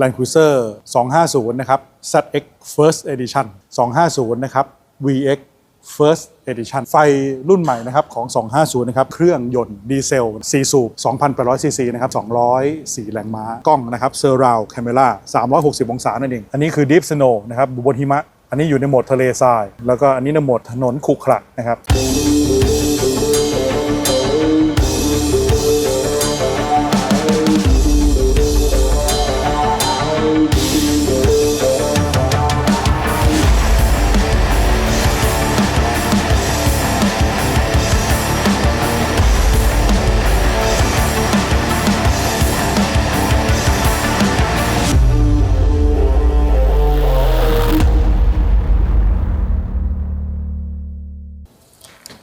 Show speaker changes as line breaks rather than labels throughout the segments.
Land Cruiser 250 นะครับ ZX First Edition 250 นะครับ VX First Edition ไฟรุ่นใหม่นะครับของ 250 นะครับ เครื่องยนต์ดีเซล 4 สูบ 2,800 ซีซีนะครับ 204 แรงม้า กล้องนะครับ Surround Camera 360 องศานั่นเอง อันนี้คือ Deep Snow นะครับบนหิมะ อันนี้อยู่ในโหมดทะเลทราย แล้วก็อันนี้ในโหมดถนนขรุขระนะครับ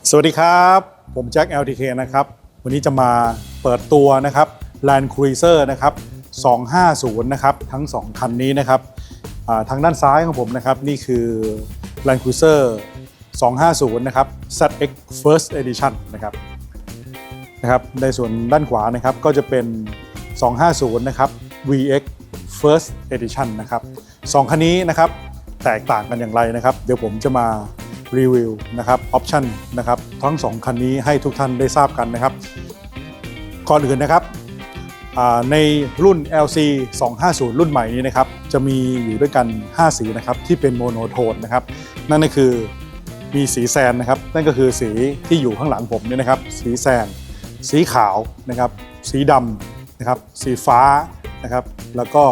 สวัสดีครับ ผมแจ็ค LTK นะครับ วันนี้จะมาเปิดตัวนะครับ Land Cruiser นะครับ 250 นะครับ ทั้ง 2 คันนี้นะครับทางด้านซ้ายของผมนะครับ นี่คือ Land Cruiser 250 นะครับ ZX First Edition นะครับนะครับ ในส่วนด้านขวานะครับก็จะเป็น 250 นะครับ VX First Edition นะครับสองคันนี้นะครับ แตกต่างกันอย่างไรนะครับ เดี๋ยวผมจะมา รีวิวนะครับออปชันนะครับทั้ง 2 คันนี้ให้ทุกท่านได้ทราบกันนะครับ ก่อนอื่นนะครับในรุ่น LC 250 รุ่นใหม่นี้นะครับจะมีอยู่ด้วยกัน 5 สีนะครับที่เป็นโมโนโทนนะครับนั่นก็คือมีสีแซนนะครับนั่นก็คือสีที่อยู่ข้างหลังผมเนี่ยนะครับ สีแซน สีขาวนะครับ สีดำนะครับ สีฟ้านะครับ แล้วก็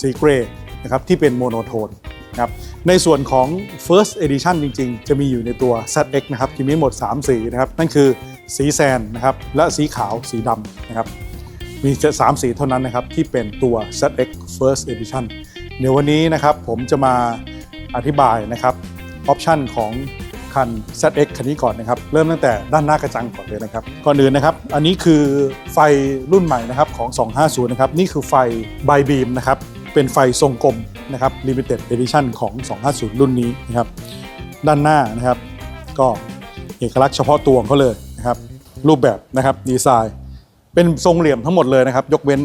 สีเกรย์นะครับที่เป็นโมโนโทนนะครับ ในส่วนของ first edition จริงๆ จะมีอยู่ในตัว ZX นะครับที่มีหมด 3 สีนะครับ นั่นคือสีแซนนะครับ และสีขาวสีดำนะครับ มีแค่สามสีเท่านั้นนะครับ ที่เป็นตัว ZX First Edition เดี๋ยววันนี้นะครับผมจะมาอธิบายนะครับออปชันของคัน ZX คันนี้ก่อนนะครับ เริ่มตั้งแต่ด้านหน้ากระจังก่อนเลยนะครับ ก่อนอื่นนะครับ อันนี้คือไฟรุ่นใหม่นะครับของ 250 นะครับ นี่คือไฟ by beam นะครับ เป็นไฟทรงกลมนะครับ limited edition ของ 250 รุ่นนี้นะครับ ด้านหน้านะครับ ก็เอกลักษณ์เฉพาะตัวของเขาเลยนะครับ รูปแบบนะครับดีไซน์ เป็นทรงเหลี่ยมทั้งหมดเลยนะครับ ยกเว้น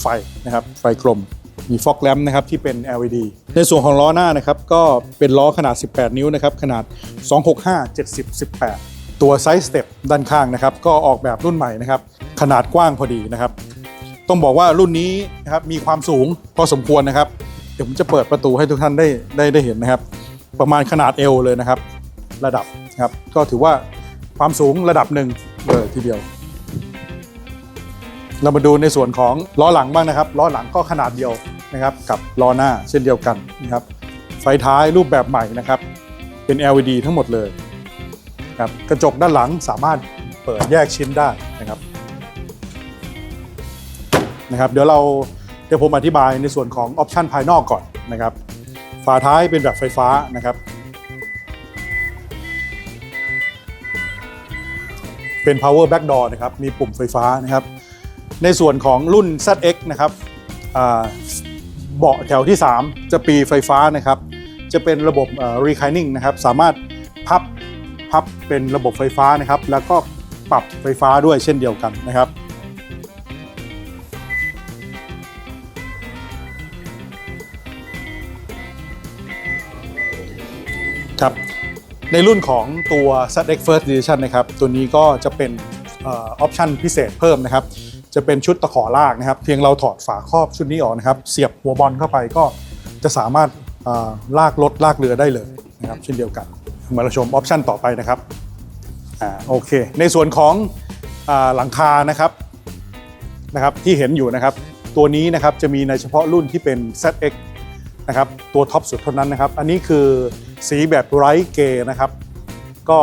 ไฟนะครับ ไฟกลมมีฟอกแลมนะครับที่เป็น LED ในส่วนของล้อหน้านะครับ ก็เป็นล้อขนาด 18 นิ้วนะครับ ขนาด 265 70 18 ตัวไซส์สเต็ปด้านข้างนะครับ ก็ออกแบบรุ่นใหม่นะครับ ขนาดกว้างพอดีนะครับ ต้องบอกว่ารุ่นนี้นะครับมีความสูงพอสมควรนะครับ เดี๋ยวผมจะเปิดประตูให้ทุกท่านได้ได้ได้เห็นนะครับ ประมาณขนาดเอวเลยนะครับ ระดับนะครับ ก็ถือว่าความสูงระดับหนึ่งเลยทีเดียว เรามาดูในส่วนของล้อหลังบ้างนะครับล้อหลังก็ขนาดเดียวนะครับ กับล้อหน้าเช่นเดียวกันนะครับ ไฟท้ายรูปแบบใหม่นะครับ เป็น LED ทั้งหมดเลยครับกระจกด้านหลังสามารถเปิดแยกชิ้นได้นะครับ นะครับเดี๋ยวเราเดี๋ยวผมอธิบายในส่วนของออปชันภายนอกก่อนนะครับฝาท้ายเป็นแบบไฟฟ้านะครับ เป็น power back door นะครับมีปุ่มไฟฟ้านะครับ ในส่วนของรุ่น ZX นะครับเบาะแถวที่ 3 จะปีไฟฟ้านะครับ จะเป็นระบบ reclining นะครับ สามารถพับพับเป็นระบบไฟฟ้านะครับ แล้วก็ปรับไฟฟ้าด้วยเช่นเดียวกันนะครับ ครับในรุ่นของตัว ZX First Edition นะครับตัวนี้ก็จะเป็นออปชันพิเศษเพิ่มนะครับ จะเป็นชุดตะขอลากนะครับ เพียงเราถอดฝาครอบชุดนี้ออกนะครับ เสียบหัวบอลเข้าไปก็จะสามารถลากรถลากเรือได้เลยนะครับเช่นเดียวกันมาชมออปชันต่อไปนะครับอ่าโอเค ในส่วนของอหลังคานะครับนะครับที่เห็นอยู่นะครับ ตัวนี้นะครับจะมีในเฉพาะรุ่นที่เป็น ZX นะครับตัวท็อปสุดเท่านั้นนะครับ อันนี้คือ สีแบบไร้เกย์นะครับ ก็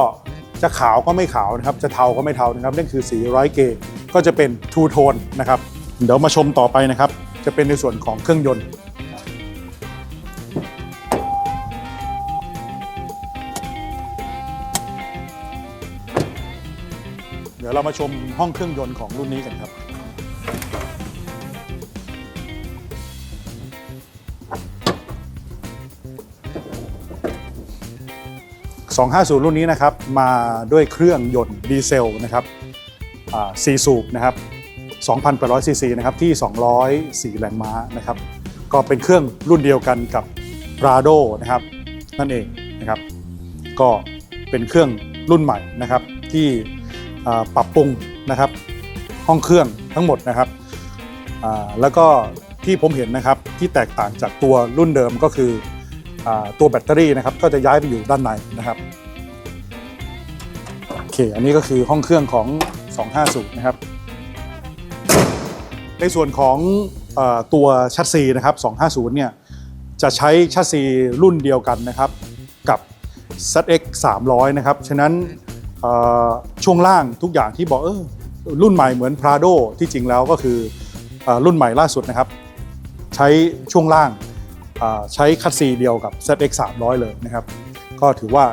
จะขาวก็ไม่ขาวนะครับ จะเทาก็ไม่เทานะครับนั่นคือสีไร้เกย์ก็จะเป็นทูโทนนะครับ เดี๋ยวมาชมต่อไปนะครับ จะเป็นในส่วนของเครื่องยนต์เดี๋ยวเรามาชมห้องเครื่องยนต์ของรุ่นนี้กันครับ 250 รุ่นนี้นะครับมาด้วยเครื่องยนต์ดีเซลนะครับอ่สูบนะครับ2,800ซีซีนะครับที่ 204 แรงม้านะครับ ก็เป็นเครื่องรุ่นเดียวกันกับ Prado นะครับ นั่นเองนะครับ ก็เป็นเครื่องรุ่นใหม่นะครับที่ปรับปรุงนะครับ ห้องเครื่องทั้งหมดนะครับแล้วก็ที่ผมเห็นนะครับที่แตกต่างจากตัวรุ่นเดิมก็คือ ตัวแบตเตอรี่นะครับก็จะย้ายไปอยู่ด้านในนะครับโอเคอันนี้ก็คือห้องเครื่องของ 250 นะครับ ในส่วนของอตัวชัดซีนะครับ 250 เนี่ยจะใช้ชัดซีรุ่นเดียวกันนะครับกับ ZX 300 นะครับ ฉะนั้นช่วงล่างทุกอย่างที่บอกเออรุ่นใหม่เหมือน Prado ที่จริงแล้วก็คืออรุ่นใหม่ล่าสุดนะครับ ใช้ช่วงล่าง ใช้คัตซีเดียวกับ ZX 300 เลยนะครับ ก็ถือว่า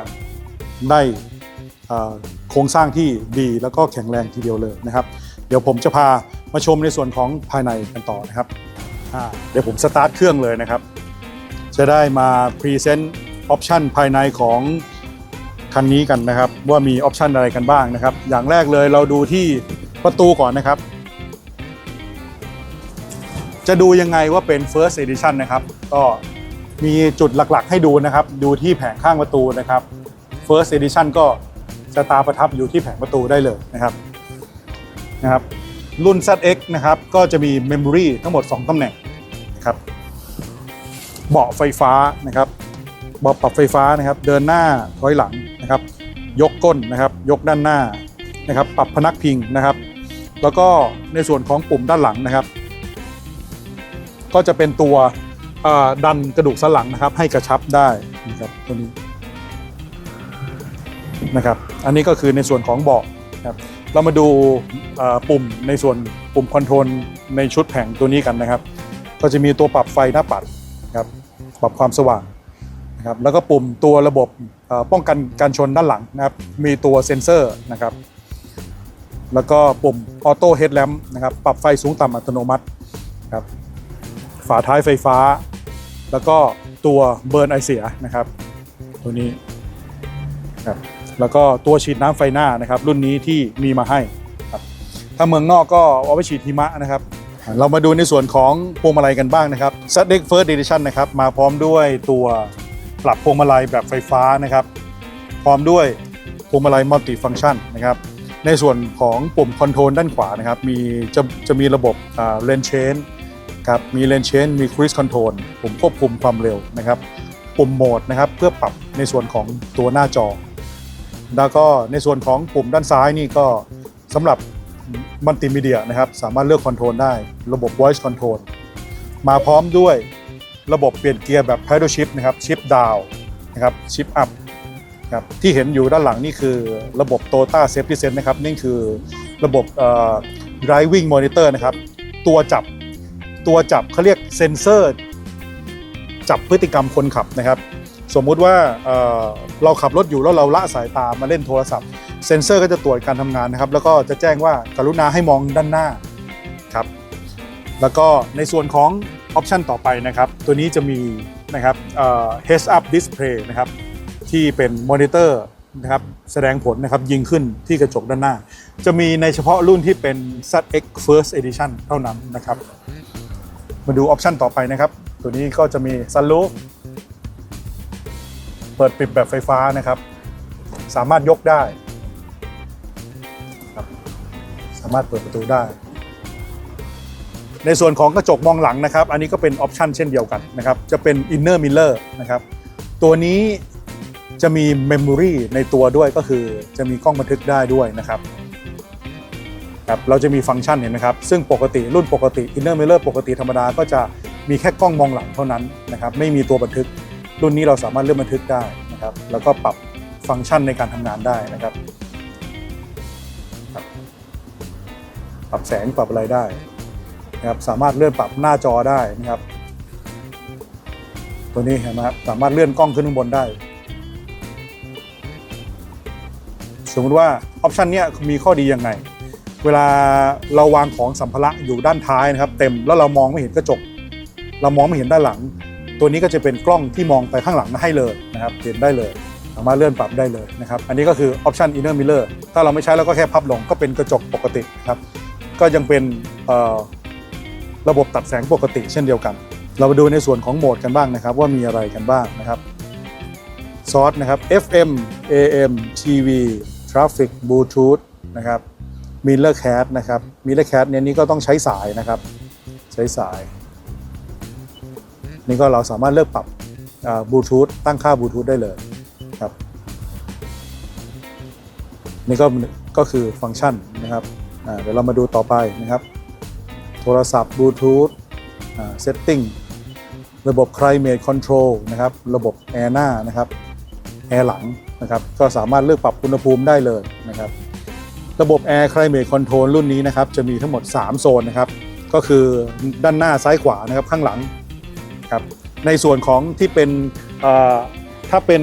ได้โครงสร้างที่ดีแล้วก็แข็งแรงทีเดียวเลยนะครับ เดี๋ยวผมจะพามาชมในส่วนของภายในกันต่อนะครับเดี๋ยวผมสตาร์ทเครื่องเลยนะครับ จะได้มาพรีเซนต์ออปชันภายในของคันนี้กันนะครับ ว่ามีออปชันอะไรกันบ้างนะครับ อย่างแรกเลยเราดูที่ประตูก่อนนะครับ จะดูยังไงว่าเป็น First Edition นะครับ ก็มีจุดหลักๆ ให้ดูนะครับ ดูที่แผงข้างประตูนะครับ First Edition ก็จะตาประทับอยู่ที่แผงประตูได้เลยนะครับนะครับรุ่น ZX นะครับก็จะมี Memory ทั้งหมด 2ตำแหน่งนะครับเบาะไฟฟ้านะครับเบาะปรับไฟฟ้านะครับ เดินหน้าถอยหลังนะครับ ยกก้นนะครับ ยกด้านหน้านะครับ ปรับพนักพิงนะครับ แล้วก็ในส่วนของปุ่มด้านหลังนะครับ ก็จะเป็นตัวดันกระดูกสันหลังนะครับ ให้กระชับได้นะครับตัวนี้นะครับ อันนี้ก็คือในส่วนของเบาะนะครับเรามาดูปุ่มในส่วนปุ่มคอนโทรลในชุดแผงตัวนี้กันนะครับ ก็จะมีตัวปรับไฟหน้าปัดครับปรับความสว่างนะครับแล้วก็ปุ่มตัวระบบป้องกันการชนด้านหลังนะครับ มีตัวเซ็นเซอร์นะครับ แล้วก็ปุ่มออโต้เฮดแลมนะครับ ปรับไฟสูงต่ำอัตโนมัติครับ ฝาท้ายไฟฟ้า แล้วก็ตัวเบิร์นไอเสียนะครับ ตัวนี้ครับแล้วก็ตัวฉีดน้ำไฟหน้านะครับ รุ่นนี้ที่มีมาให้ครับถ้าเมืองนอกก็เอาไปฉีดหิมะนะครับ เรามาดูในส่วนของพวงมาลัยกันบ้างนะครับ z d e x First Edition นะครับมาพร้อมด้วยตัวปรับพวงมาลัยแบบไฟฟ้านะครับ พร้อมด้วยพวงมาลัยมัลติฟัง c t ชันนะครับในส่วนของปุ่มคอนโทรลด้านขวานะครับมีจะจะมีระบบเลนเชน ครับมีเลนเชนมีครู i คอนโทรลปุ่มควบคุมความเร็วนะครับปุ่มโหมดนะครับเพื่อปรับในส่วนของตัวหน้าจอ แล้วก็ในส่วนของปุ่มด้านซ้ายนี่ก็สำหรับมัลติมีเดียนะครับสามารถเลือกคอนโทรลได้ ระบบ voice control มาพร้อมด้วยระบบเปลี่ยนเกียร์แบบ paddle shift นะครับ shift down นะครับ shift up ครับที่เห็นอยู่ด้านหลังนี่คือระบบ Toyota Safety Sense นะครับนี่คือระบบ driving monitor นะครับตัวจับ ตัวจับเขาเรียกเซนเซอร์ จับพฤติกรรมคนขับนะครับ สมมุติว่าเอ่อเราขับรถอยู่แล้วเราละสายตามาเล่นโทรศัพท์ เซ็นเซอร์ก็จะตรวจการทำงานนะครับ แล้วก็จะแจ้งว่ากรุณาให้มองด้านหน้าครับ แล้วก็ในส่วนของออปชันต่อไปนะครับ ตัวนี้จะมีนะครับเอ่อ heads up display นะครับ ที่เป็นมอนิเตอร์นะครับแสดงผลนะครับยิงขึ้นที่กระจกด้านหน้า จะมีในเฉพาะรุ่นที่เป็น ZX First Edition เท่านั้นนะครับ มาดูออปชันต่อไปนะครับ ตัวนี้ก็จะมี sunroof เปิดปิดแบบไฟฟ้านะครับ สามารถยกได้ครับสามารถเปิดประตูได้ ในส่วนของกระจกมองหลังนะครับ อันนี้ก็เป็นออปชันเช่นเดียวกันนะครับ จะเป็น inner mirror นะครับ ตัวนี้จะมี memory ในตัวด้วยก็คือจะมีกล้องบันทึกได้ด้วยนะครับ ครับเราจะมีฟังก์ชันเห็นไหมครับ ซึ่งปกติรุ่นปกติ inner mirror ปกติธรรมดาก็จะมีแค่กล้องมองหลังเท่านั้นนะครับไม่มีตัวบันทึก รุ่นนี้เราสามารถเลือกบันทึกได้นะครับแล้วก็ปรับฟังก์ชันในการทำงานได้นะครับปรับแสงปรับอะไรได้นะครับสามารถเลื่อนปรับหน้าจอได้นะครับ ตัวนี้เห็นไหมครับสามารถเลื่อนกล้องขึ้นข้างบนได้ สมมติว่าออปชันนี้มีข้อดียังไง เวลาเราวางของสัมภาระอยู่ด้านท้ายนะครับ เต็มแล้วเรามองไม่เห็นกระจก เรามองไม่เห็นด้านหลัง ตัวนี้ก็จะเป็นกล้องที่มองไปข้างหลังให้เลยนะครับเห็นได้เลยสามารถเลื่อนปรับได้เลยนะครับ อันนี้ก็คือออปชัน inner mirror ถ้าเราไม่ใช้เราก็แค่พับลงก็เป็นกระจกปกตินะครับ ก็ยังเป็นระบบตัดแสงปกติเช่นเดียวกัน เรามาดูในส่วนของโหมดกันบ้างนะครับ ว่ามีอะไรกันบ้างนะครับซอสนะครับ FM AM TV Traffic Bluetooth นะครับ Miller Cat นะครับ Miller Cat เนี่ยนี่ก็ต้องใช้สายนะครับ ใช้สาย นี่ก็เราสามารถเลือกปรับบลูทูธตั้งค่าบลูทูธได้เลยครับนี่ก็ก็คือฟังก์ชันนะครับเดี๋ยวเรามาดูต่อไปนะครับ โทรศัพท์บลูทูธเซตติ้งระบบ climate control นะครับ ระบบแอร์หน้านะครับแอร์หลังนะครับ ก็สามารถเลือกปรับอุณหภูมิได้เลยนะครับ ระบบ Air Climate Control รุ่นนี้นะครับจะมีทั้งหมด 3 โซนนะครับ ก็คือด้านหน้าซ้ายขวานะครับข้างหลังครับในส่วนของที่เป็นถ้าเป็น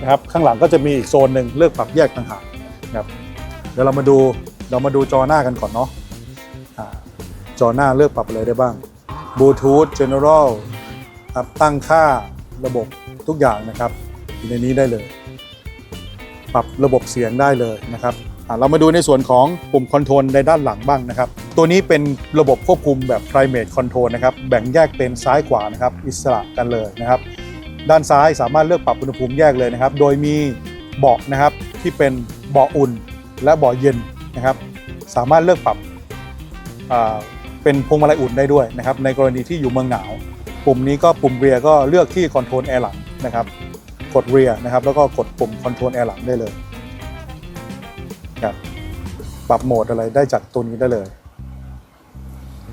นะครับข้างหลังก็จะมีอีกโซนหนึ่งเลือกปรับแยกต่างหากนะครับเดี๋ยวเรามาดูเรามาดูจอหน้ากันก่อนเนาะจอหน้าเลือกปรับอะไรได้บ้างบลูทูธ General ครับตั้งค่าระบบทุกอย่างนะครับอยู่ในนี้ได้เลย ปรับระบบเสียงได้เลยนะครับ เรามาดูในส่วนของปุ่มคอนโทรลในด้านหลังบ้างนะครับ ตัวนี้เป็นระบบควบคุมแบบ climate control นะครับแบ่งแยกเป็นซ้ายขวานะครับอิสระกันเลยนะครับ ด้านซ้ายสามารถเลือกปรับอุณหภูมิแยกเลยนะครับ โดยมีเบาะนะครับที่เป็นเบาะอุ่นและเบาะเย็นนะครับ สามารถเลือกปรับเป็นพวงมาลัยอุ่นได้ด้วยนะครับ ในกรณีที่อยู่เมืองหนาว ปุ่มนี้ก็ปุ่มเรียก็เลือกที่คอนโทรลแอร์หลังนะครับ กดเรียนะครับแล้วก็กดปุ่มคอนโทรลแอร์หลังได้เลย ครับปรับโหมดอะไรได้จากตัวนี้ได้เลย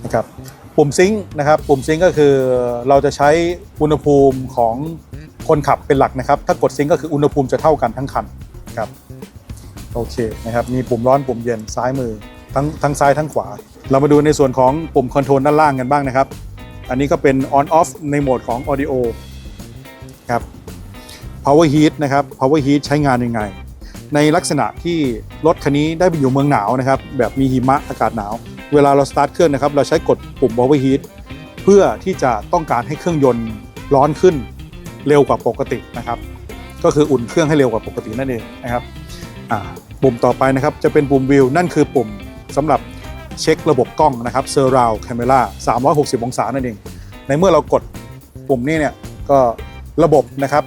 นะครับปุ่มซิงค์นะครับปุ่มซิงค์ก็คือเราจะใช้อุณหภูมิของคนขับเป็นหลักนะครับ ถ้ากดซิงค์ก็คืออุณหภูมิจะเท่ากันทั้งคันครับโอเคนะครับมีปุ่มร้อนปุ่มเย็นซ้ายมือทั้งทั้งซ้ายทั้งขวา เรามาดูในส่วนของปุ่มคอนโทรลด้านล่างกันบ้างนะครับ อันนี้ก็เป็น on off ในโหมดของ audio ครับ power heat นะครับ power heat ใช้งานยังไง ในลักษณะที่รถคันนี้ได้ไปอยู่เมืองหนาวนะครับแบบมีหิมะอากาศหนาว เวลาเราสตาร์ทเครื่องนะครับเราใช้กดปุ่ม power heat เพื่อที่จะต้องการให้เครื่องยนต์ร้อนขึ้นเร็วกว่าปกตินะครับ ก็คืออุ่นเครื่องให้เร็วกว่าปกตินั่นเองนะครับปุ่มต่อไปนะครับจะเป็นปุ่มวิวนั่นคือปุ่มสำหรับเช็คระบบกล้องนะครับ surround camera 360 องศานั่นเอง ในเมื่อเรากดปุ่มนี้เนี่ยก็ระบบนะครับ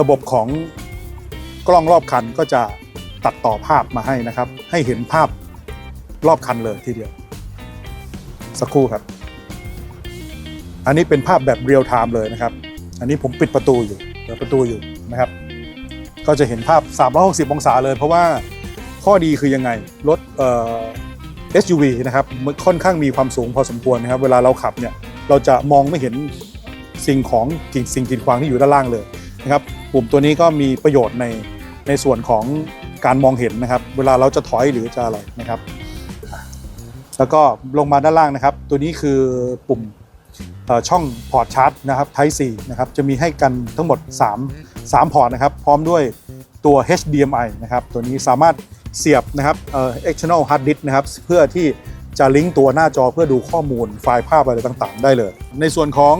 ระบบของ กล้องรอบคันก็จะตัดต่อภาพมาให้นะครับ ให้เห็นภาพรอบคันเลยทีเดียว สักครู่ครับ อันนี้เป็นภาพแบบเรียลไทม์เลยนะครับ อันนี้ผมปิดประตูอยู่เปิดประตูอยู่นะครับ ก็จะเห็นภาพ 360 องศาเลย เพราะว่าข้อดีคือยังไงรถเอ่อ SUV นะครับค่อนข้างมีความสูงพอสมควรนะครับ เวลาเราขับเนี่ยเราจะมองไม่เห็นสิ่งของกิ่งสิ่งกีดขวางที่อยู่ด้านล่างเลยนะครับ ปุ่มตัวนี้ก็มีประโยชน์ใน ในส่วนของการมองเห็นนะครับ เวลาเราจะถอยหรือจะอะไรนะครับ แล้วก็ลงมาด้านล่างนะครับ ตัวนี้คือปุ่มช่องพอร์ตชาร์จนะครับ Type C นะครับจะมีให้กันทั้งหมด 3 3 พอร์ตนะครับ พร้อมด้วยตัว HDMI นะครับ ตัวนี้สามารถเสียบนะครับ external hard disk นะครับ เพื่อที่จะลิงก์ตัวหน้าจอเพื่อดูข้อมูลไฟล์ภาพอะไรต่างๆ ได้เลย ในส่วนของ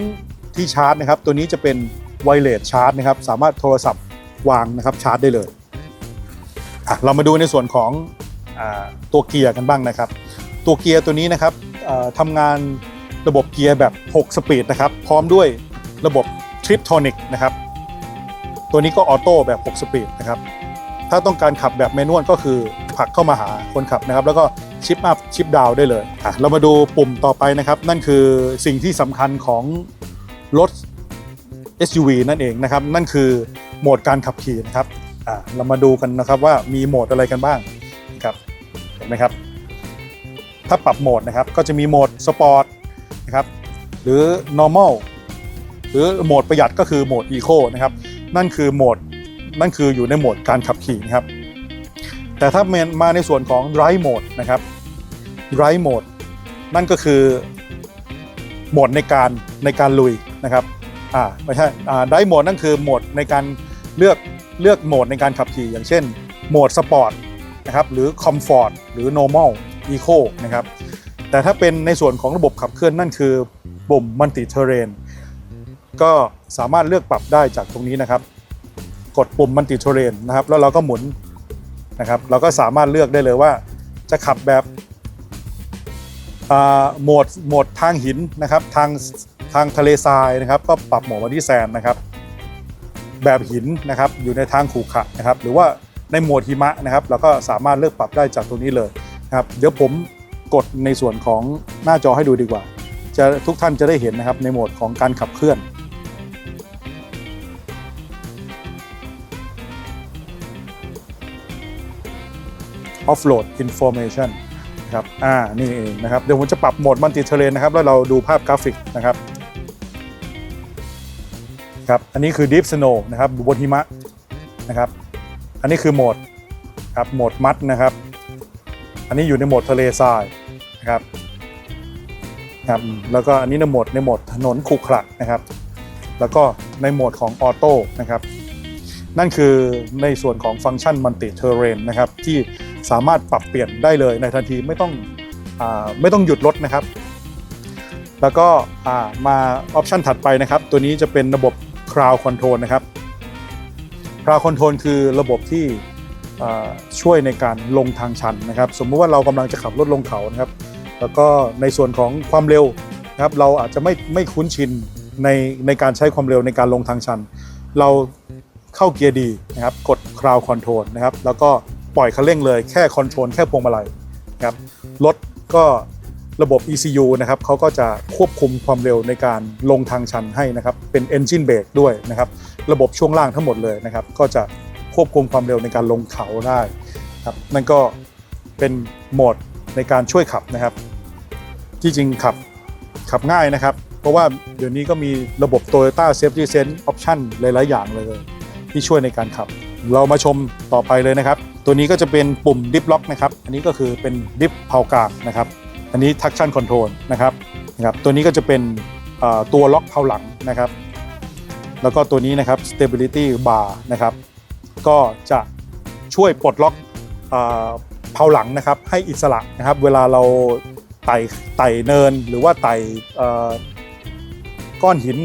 ที่ชาร์จนะครับ ตัวนี้จะเป็นไวเลสชาร์จนะครับ สามารถโทรศัพท์วางนะครับชาร์จได้เลย อะเรามาดูในส่วนของอตัวเกียร์กันบ้างนะครับ ตัวเกียร์ตัวนี้นะครับทำงานระบบเกียร์แบบ 6 สปีดนะครับ พร้อมด้วยระบบ Triptonic นะครับ ตัวนี้ก็ออโต้แบบ 6 สปีดนะครับ ถ้าต้องการขับแบบแมนนวลก็คือผลักเข้ามาหาคนขับนะครับ แล้วก็ชิปอัพชิปดาวได้เลยอะเรามาดูปุ่มต่อไปนะครับ นั่นคือสิ่งที่สำคัญของรถ SUV นั่นเองนะครับ นั่นคือโหมดการขับขี่นะครับ อะเรามาดูกันนะครับว่ามีโหมดอะไรกันบ้างนะครับเห็นไหมครับ ถ้าปรับโหมดนะครับก็จะมีโหมดสปอร์ตนะครับหรือ normal หรือโหมดประหยัดก็คือโหมด eco นะครับนั่นคือโหมดนั่นคืออยู่ในโหมดการขับขี่นะครับ แต่ถ้ามาในส่วนของ drive mode นะครับ drive mode นั่นก็คือโหมดในการในการลุยนะครับอ่าไม่ใช่อ่า drive mode นั่นคือโหมดในการเลือก เลือกโหมดในการขับขี่ อย่างเช่น โหมดสปอร์ตนะครับหรือ comfort หรือ normal eco นะครับแต่ถ้าเป็นในส่วนของระบบขับเคลื่อนนั่นคือปุ่ม multi terrain ก็สามารถเลือกปรับได้จากตรงนี้นะครับ กดปุ่ม multi terrain นะครับ แล้วเราก็หมุนนะครับเราก็สามารถเลือกได้เลยว่าจะขับแบบโหมดโหมดทางหินนะครับ ทางทางทะเลทรายนะครับ ก็ปรับโหมดมาที่แซนนะครับ แบบหินนะครับอยู่ในทางขรุขระนะครับหรือว่าในโหมดหิมะนะครับเราก็สามารถเลือกปรับได้จากตรงนี้เลยนะครับเดี๋ยวผมกดในส่วนของหน้าจอให้ดูดีกว่า จะทุกท่านจะได้เห็นนะครับในโหมดของการขับเคลื่อน offload information นะครับอ่านี่เองนะครับเดี๋ยวผมจะปรับโหมดมัลติเทเรนนะครับแล้วเราดูภาพกราฟิกนะครับ ครับอันนี้คือ Deep Snow นะครับบนหิมะนะครับอันนี้คือโหมดครับโหมดมัดนะครับ อันนี้อยู่ในโหมดทะเลทรายนะครับครับแล้วก็อันนี้ในโหมดในโหมดถนนขรุขระนะครับ แล้วก็ในโหมดของออโต้นะครับนั่นคือในส่วนของฟังก์ชันมัลติเทเรนนะครับที่สามารถปรับเปลี่ยนได้เลยในทันทีไม่ต้องอไม่ต้องหยุดรถนะครับ แล้วก็มาออปชันถัดไปนะครับ ตัวนี้จะเป็นระบบ Crowd Control นะครับ Crowd Control คือระบบที่ช่วยในการลงทางชันนะครับ สมมุติว่าเรากำลังจะขับรถลงเขานะครับ แล้วก็ในส่วนของความเร็วนะครับ เราอาจจะไม่ไม่คุ้นชินในในการใช้ความเร็วในการลงทางชัน เราเข้าเกียร์ดีนะครับ กด Crowd Control นะครับ แล้วก็ปล่อยคันเร่งเลยแค่คอนโทรลแค่พวงมาลัยนะครับ รถก็ ระบบ ECU นะครับเขาก็จะควบคุมความเร็วในการลงทางชันให้นะครับ เป็น Engine Brake ด้วยนะครับ ระบบช่วงล่างทั้งหมดเลยนะครับ ก็จะควบคุมความเร็วในการลงเขาได้ครับนั่นก็เป็นโหมดในการช่วยขับนะครับ ที่จริงขับขับง่ายนะครับ เพราะว่าเดี๋ยวนี้ก็มีระบบ Toyota Safety Sense Option หลาย ๆ อย่างเลย ที่ช่วยในการขับ เรามาชมต่อไปเลยนะครับ ตัวนี้ก็จะเป็นปุ่ม Dip Lock นะครับ อันนี้ก็คือเป็น Dip เผากลางนะครับ อันนี้ Traction Control นะครับนะครับ ตัวนี้ก็จะเป็นตัวล็อกเผาหลังนะครับ แล้วก็ตัวนี้นะครับ Stability Bar นะครับ ก็จะช่วยปลดล็อกเอ่อเผาหลังนะครับ ให้อิสระนะครับ เวลาเราไต่ไต่เนินหรือว่าไต่ก้อนหิน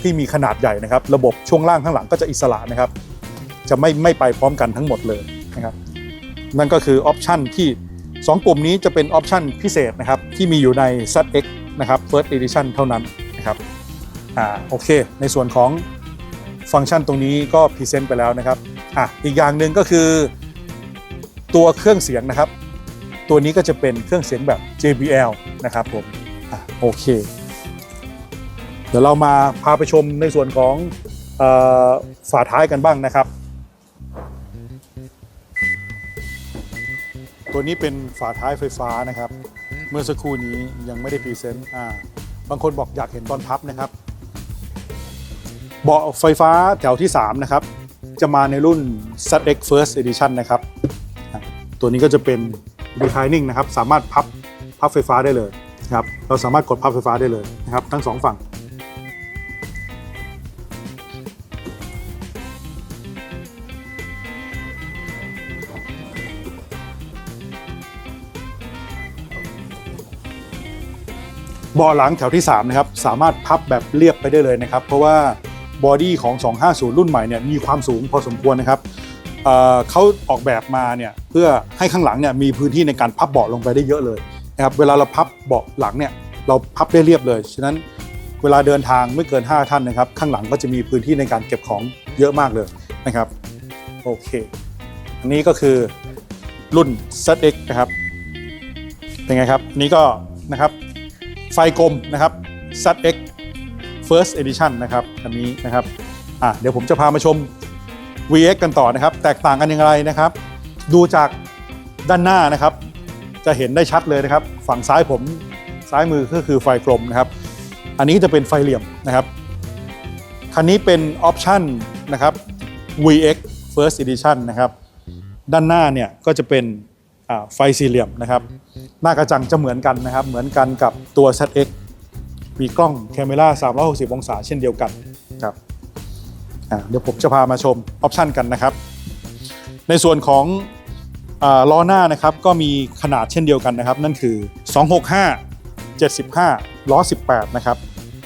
ที่มีขนาดใหญ่นะครับ ระบบช่วงล่างข้างหลังก็จะอิสระนะครับ จะไม่ไม่ไปพร้อมกันทั้งหมดเลยนะครับ นั่นก็คือออปชันที่ 2ปุ่มนี้จะเป็นออปชันพิเศษนะครับ ที่มีอยู่ใน ZX นะครับ First Edition เท่านั้นนะครับอ่าโอเค ในส่วนของฟังก์ชันตรงนี้ก็พรีเซนต์ไปแล้วนะครับอะอีกอย่างหนึ่งก็คือตัวเครื่องเสียงนะครับ ตัวนี้ก็จะเป็นเครื่องเสียงแบบ JBL นะครับผมอะโอเค เดี๋ยวเรามาพาไปชมในส่วนของฝาท้ายกันบ้างนะครับ ตัวนี้เป็นฝาท้ายไฟฟ้านะครับ เมื่อสักครู่นี้ยังไม่ได้พรีเซนต์อ่าบางคนบอกอยากเห็นตอนพับนะครับ เบาะไฟฟ้าแถวที่ 3 นะครับ จะมาในรุ่น ZX First Edition นะครับ ตัวนี้ก็จะเป็น reclining นะครับ สามารถพับพับไฟฟ้าได้เลยนะครับ เราสามารถกดพับไฟฟ้าได้เลยนะครับ ทั้งสองฝั่ง บาหลังแถวที่3นะครับสามารถพับแบบเรียบไปได้เลยนะครับ เพราะว่าบอดี้ของ 250 รุ่นใหม่เนี่ยมีความสูงพอสมควรนะครับเเขาออกแบบมาเนี่ยเพื่อให้ข้างหลังเนี่ยมีพื้นที่ในการพับเบาะลงไปได้เยอะเลยนะครับเวลาเราพับเบาะหลังเนี่ยเราพับได้เรียบเลยฉะนั้นเวลาเดินทางไม่เกิน 5 ท่านนะครับ ข้างหลังก็จะมีพื้นที่ในการเก็บของเยอะมากเลยนะครับโอเค อันนี้ก็คือรุ่น ZX นะครับเป็นไงครับนนี้ก็นะครับ ไฟกลมนะครับ ZX First Edition นะครับอันนี้นะครับอะเดี๋ยวผมจะพามาชม VX กันต่อนะครับ แตกต่างกันอย่างไรนะครับ ดูจากด้านหน้านะครับ จะเห็นได้ชัดเลยนะครับ ฝั่งซ้ายผมซ้ายมือก็คือไฟกลมนะครับ อันนี้จะเป็นไฟเหลี่ยมนะครับ คันนี้เป็นออปชันนะครับ VX First Edition นะครับ ด้านหน้าเนี่ยก็จะเป็น ไฟสี่เหลี่ยมนะครับ หน้ากระจังจะเหมือนกันนะครับ เหมือนกันกับตัว ZX มีกล้องแคมเมรา360 องศาเช่นเดียวกันครับเดี๋ยวผมจะพามาชมออปชันกันนะครับ ในส่วนของอล้อหน้านะครับก็มีขนาดเช่นเดียวกันนะครับ นั่นคือ 265 75 ล้อ 18 นะครับ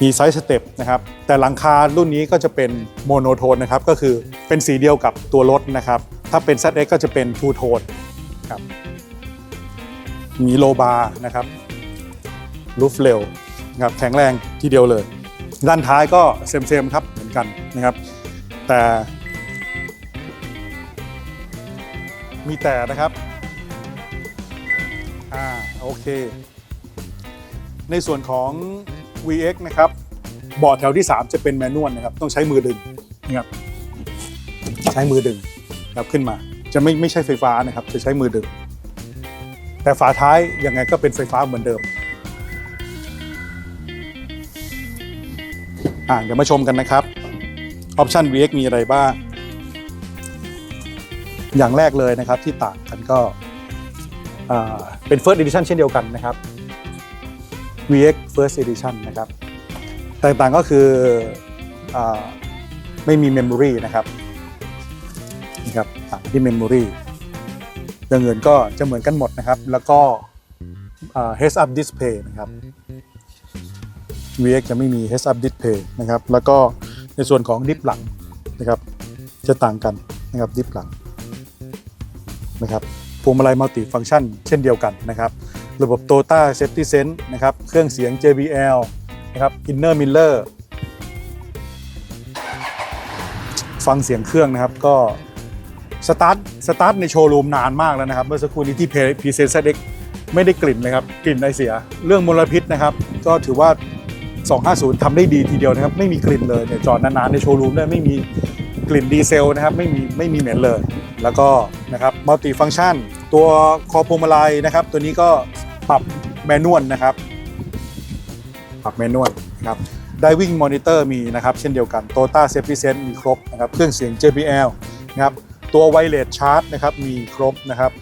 มีไซส์สเต็ปนะครับ แต่หลังคารุ่นนี้ก็จะเป็นโมโนโทนนะครับ ก็คือเป็นสีเดียวกับตัวรถนะครับ ถ้าเป็น ZX ก็จะเป็นทูโทน ครับ มีโลบาร์นะครับรูฟเร็วนะครับแข็งแรงทีเดียวเลย ด้านท้ายก็เซมๆครับเหมือนกันนะครับ แต่มีแต่นะครับอ่าโอเค ในส่วนของ VX นะครับบาะแถวที่ 3 จะเป็นแมนนวลนะครับ ต้องใช้มือดึงนะครับใช้มือดึงครับขึ้นมา จะไม่ไม่ใช่ไฟฟ้านะครับ จะใช้มือดึง แต่ฝาท้ายยังไงก็เป็นไฟฟ้าเหมือนเดิมอ่าเดี๋ยวมาชมกันนะครับออปชัน VX มีอะไรบ้าง อย่างแรกเลยนะครับที่ต่างกันก็เป็น First Edition เช่นเดียวกันนะครับ VX First Edition นะครับ แตกต่างก็คืออไม่มี Memory นะครับ ต่างที่ Memory เรื่องเงินก็จะเหมือนกันหมดนะครับ แล้วก็ Heads Up Display นะครับ VX จะไม่มี Heads Up Display นะครับ แล้วก็ในส่วนของดิฟหลังนะครับ จะต่างกันนะครับดิฟหลังนะครับพวงมาลัยมัลติฟัง c t ชันเช่นเดียวกันนะครับ ระบบ Toyota Safety Sense นะครับ เครื่องเสียง JBL นะครับ Inner Miller ฟังเสียงเครื่องนะครับก็ สตาร์ทสตาร์ทในโชว์รูมนานมากแล้วนะครับ เมื่อสักครู่นี้ที่พรีเซนต์ ZX ไม่ได้กลิ่นเลยครับ กลิ่นไอเสีย เรื่องมลพิษนะครับ ก็ถือว่า 250ทำได้ดีทีเดียวนะครับ ไม่มีกลิ่นเลยเนี่ยจอดนานๆในโชว์รูมได้ไม่มีกลิ่นดีเซลนะครับไม่มีไม่มีเหม็นเลย แล้วก็นะครับมัลติฟัง c t ชัน ตัวคอพวงมาลัยนะครับ ตัวนี้ก็ปรับแมนนวลนะครับ ปรับแมนนวลนะครับ Diving Monitor มีนะครับ เช่นเดียวกัน Toyota Safety Sense มีครบนะครับ เครื่องเสียง JBL นะครับ ตัว Wireless Charge นะครับมีครบนะครับ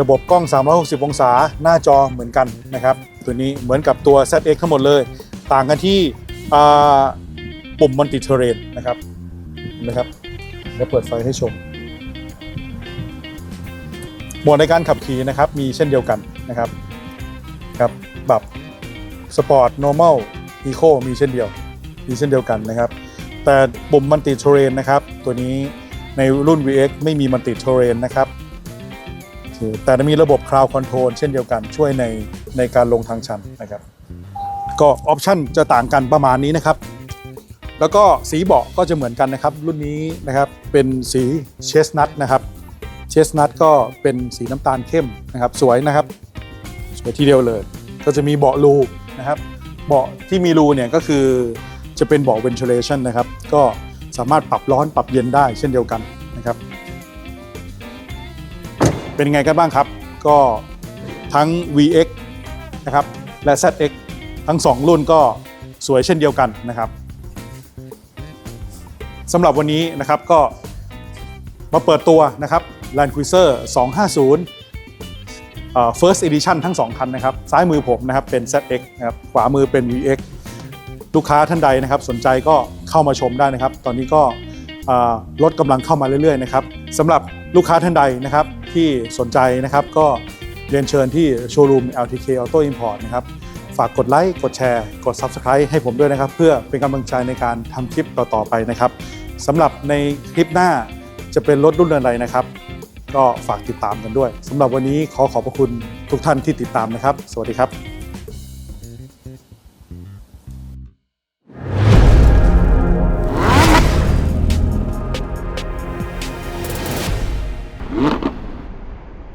ระบบกล้อง 360 องศาหน้าจอเหมือนกันนะครับ ตัวนี้เหมือนกับตัว ZX ทั้งหมดเลย ต่างกันที่ปุ่ม Multi Terrain นะครับเห็นะครับเดี๋ยวเปิดไฟให้ชมหมดในการขับขี่นะครับ มีเช่นเดียวกันนะครับครับแบบสปอร์ต normal eco มีเช่นเดียวมีเช่นเดียวกันนะครับ แต่ปุ่ม multi terrain นะครับ ตัวนี้ ในรุ่น VX ไม่มี multi terrain นะครับ แต่จะมีระบบ cloud control เช่นเดียวกันช่วยในในการลงทางชันนะครับ ก็ออปชันจะต่างกันประมาณนี้นะครับ แล้วก็สีเบาะก็จะเหมือนกันนะครับ รุ่นนี้นะครับเป็นสีเชสนัทนะครับเชสนัทก็เป็นสีน้ำตาลเข้มนะครับ สวยนะครับสวยทีเดียวเลย ก็จะมีเบาะรูนะครับเบาะที่มีรูเนี่ยก็คือจะเป็นเบาะ ventilation นะครับ ก็ สามารถปรับร้อนปรับเย็นได้เช่นเดียวกันนะครับ เป็นยังไงกันบ้างครับ ก็ทั้ง VX นะครับและ ZX ทั้ง 2 รุ่นก็สวยเช่นเดียวกันนะครับสำหรับวันนี้นะครับก็มาเปิดตัวนะครับ Land Cruiser 250 First Edition ทั้ง 2 คันนะครับ ซ้ายมือผมนะครับเป็น ZX นะครับขวามือเป็น VX ลูกค้าท่านใดนะครับ สนใจก็ เข้ามาชมได้นะครับ ตอนนี้ก็ลดกำลังเข้ามาเรื่อยๆนะครับสำหรับลูกค้าท่านใดนะครับที่สนใจนะครับก็เรียนเชิญที่โชว์รูม LTK Auto Import นะครับฝากกดไลค์กดแชร์ กด Subscribe ให้ผมด้วยนะครับ เพื่อเป็นกำลังใจในการทำคลิปต่อๆไปนะครับสำหรับในคลิปหน้าจะเป็นรถรุ่นอะไรนะครับ ก็ฝากติดตามกันด้วยสำหรับวันนี้ขอขอบพระคุณทุกท่านที่ติดตามนะครับ สวัสดีครับ